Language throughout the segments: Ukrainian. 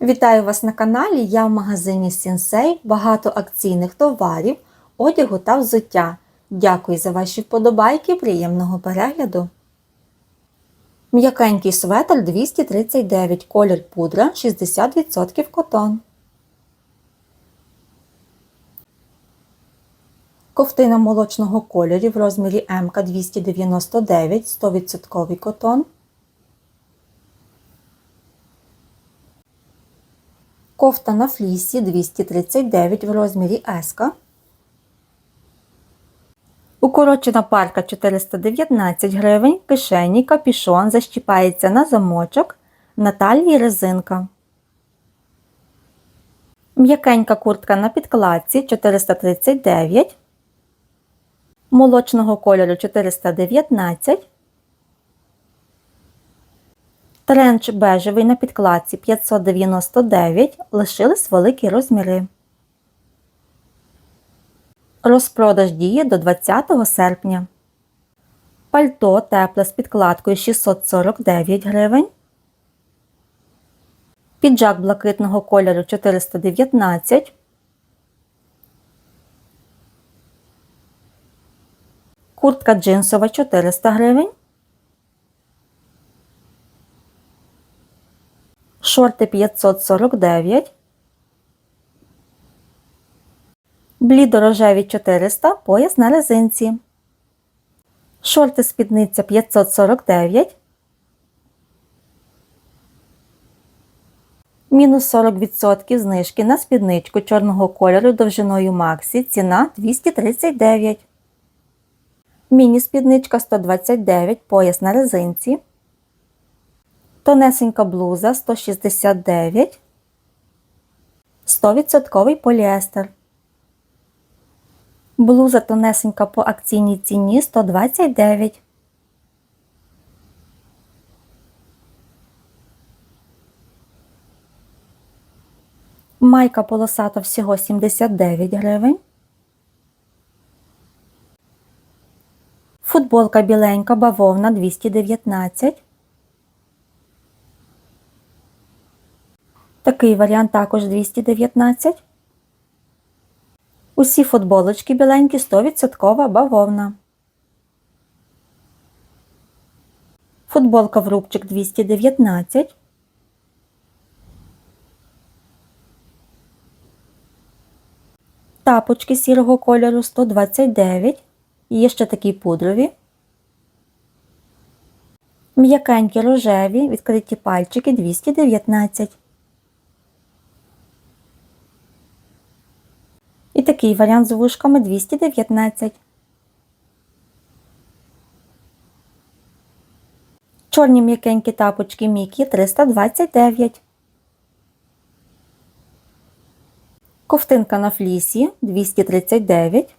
Вітаю вас на каналі. Я в магазині Сінсей. Багато акційних товарів, одягу та взуття. Дякую за ваші вподобайки. Приємного перегляду. М'якенький светр 239, колір пудра 60% котон. Ковтина молочного кольору в розмірі МК 299, 100% котон. Кофта на флісі 239 в розмірі S. Укорочена парка 419 гривень, кишені, капішон защіпається на замочок, на талії резинка. М'якенька куртка на підкладці 439, молочного кольору 419. Тренч бежевий на підкладці 599 лишились великі розміри. Розпродаж діє до 20 серпня. Пальто тепле з підкладкою 649 гривень. Піджак блакитного кольору 419. Куртка джинсова 400 гривень. Шорти 549, блідорожеві 400, пояс на резинці, шорти спідниця 549, мінус 40% знижки на спідничку чорного кольору довжиною Максі, ціна 239. Міні-спідничка 129, пояс на резинці. Тонесенька блуза 169, 100% поліестер. Блуза тонесенька по акційній ціні 129. Майка полосата всього 79 гривень. Футболка біленька бавовна 219. Такий варіант також 219. Усі футболочки біленькі 100% бавовна. Футболка в рубчик 219. Тапочки сірого кольору 129. Є ще такі пудрові. М'якенькі рожеві, відкриті пальчики 219. І такий варіант з вушками 219. Чорні м'якенькі тапочки Мікі 329. Ковтинка на флісі 239.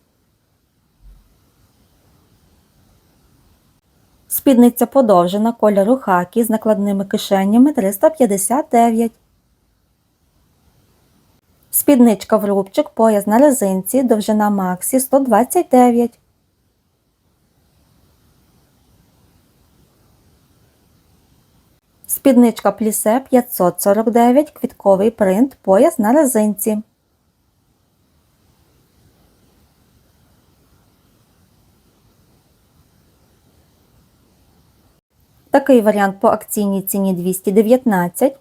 Спідниця подовжена кольору хакі з накладними кишенями 359. Спідничка в рубчик, пояс на резинці, довжина Максі 129. Спідничка плісе 549, квітковий принт, пояс на резинці. Такий варіант по акційній ціні 219.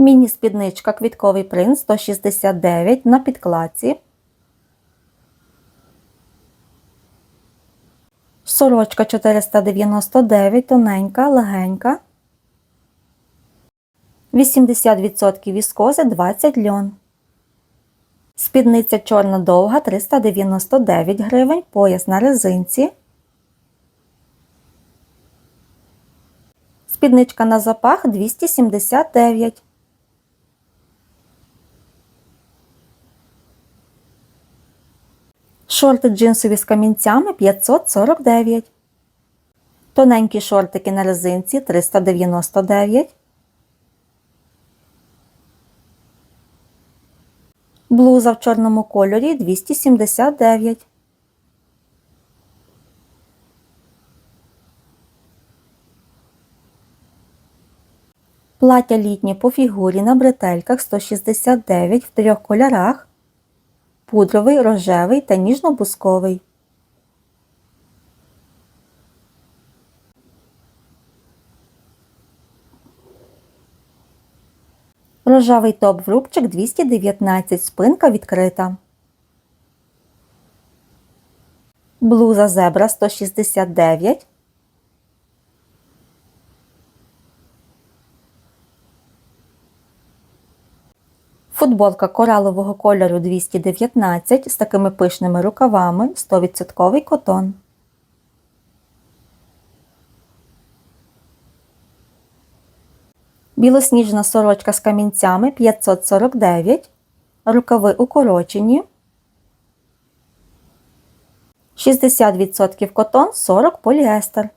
Міні-спідничка квітковий принт 169 на підкладці. Сорочка 499, тоненька, легенька. 80% віскози 20 льон. Спідниця чорна довга 399 гривень, пояс на резинці. Спідничка на запах 279 Шорти джинсові з камінцями 549. Тоненькі шортики на резинці 399. Блуза в чорному кольорі 279. Плаття літнє по фігурі на бретельках 169 в трьох кольорах. Пудровий, рожевий та ніжно-бусковий. Рожевий топ в рубчик 219, спинка відкрита. Блуза зебра 169. Футболка коралового кольору 219 з такими пишними рукавами 100% котон. Білосніжна сорочка з камінцями 549. Рукави укорочені. 60% котон, 40 поліестер.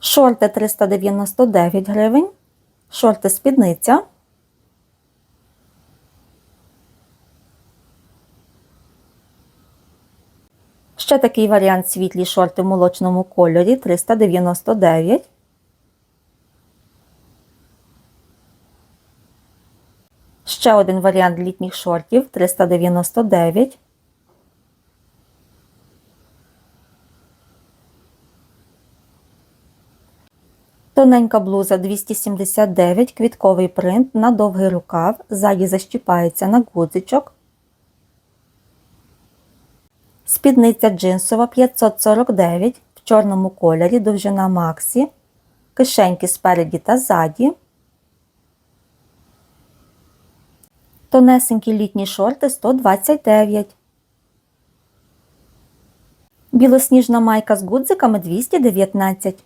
Шорти 399 гривень. Шорти спідниця. Ще такий варіант світлі шорти в молочному кольорі 399. Ще один варіант літніх шортів 399. Тоненька блуза 279, квітковий принт на довгий рукав, ззаді защіпається на гудзичок. Спідниця джинсова 549 в чорному кольорі, довжина Максі, кишеньки спереді та ззаді. Тонесенькі літні шорти 129. Білосніжна майка з гудзиками 219.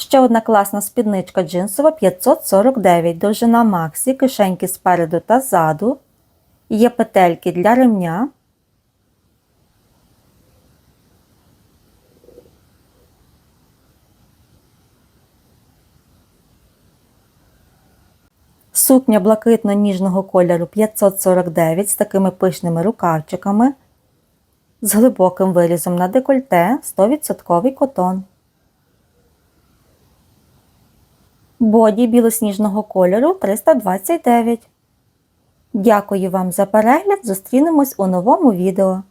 Ще одна класна спідничка джинсова 549, довжина Максі, кишеньки спереду та ззаду. Є петельки для ремня. Сукня блакитно-ніжного кольору 549 з такими пишними рукавчиками, з глибоким вирізом на декольте 100% котон. Боді білосніжного кольору 329. Дякую вам за перегляд. Зустрінемось у новому відео.